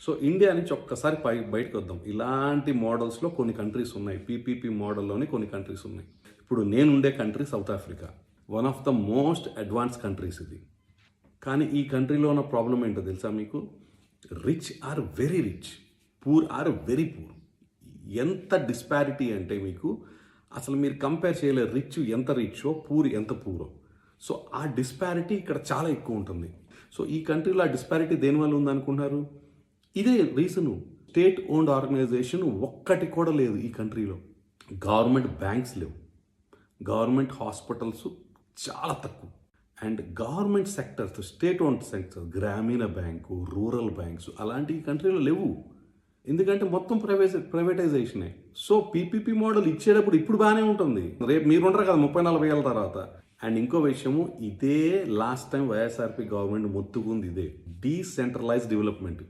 So India నుంచి ఒక్కసారి పై బయటకు వద్దాం. ఇలాంటి మోడల్స్లో కొన్ని కంట్రీస్ ఉన్నాయి. పీపీపీ మోడల్లోని కొన్ని కంట్రీస్ ఉన్నాయి. ఇప్పుడు నేనుండే country South Africa. One of the most advance countries ఇది. కానీ ఈ కంట్రీలో ఉన్న ప్రాబ్లం ఏంటో తెలుసా మీకు? Rich are very rich. Poor are very poor. ఎంత డిస్పారిటీ అంటే మీకు అసలు మీరు కంపేర్ చేయలేరు రిచ్ ఎంత రిచ్చో పూర్ ఎంత పూరో. సో ఆ డిస్పారిటీ ఇక్కడ చాలా ఎక్కువ ఉంటుంది. సో ఈ కంట్రీలో ఆ డిస్పారిటీ దేనివల్ల ఉందనుకుంటున్నారు? ఇదే రీజను స్టేట్ ఓన్డ్ ఆర్గనైజేషన్ ఒక్కటి కూడా లేదు ఈ కంట్రీలో. గవర్నమెంట్ బ్యాంక్స్ లేవు. గవర్నమెంట్ హాస్పిటల్స్ చాలా తక్కువ. And government sectors state own sectors గ్రామీణ బ్యాంకు రూరల్ బ్యాంక్స్ అలాంటి ఈ కంట్రీలో లేవు. ఎందుకంటే మొత్తం ప్రైవేట్ ప్రైవేటైజేషనే. సో పీపీపీ మోడల్ ఇచ్చేటప్పుడు ఇప్పుడు బాగానే ఉంటుంది. రేపు మీరు ఉండరు కదా ముప్పై నలభై ఏళ్ళ తర్వాత. అండ్ ఇంకో విషయము ఇదే లాస్ట్ టైం వైఎస్ఆర్పి గవర్నమెంట్ మొత్తుకుంది ఇదే. Decentralise development.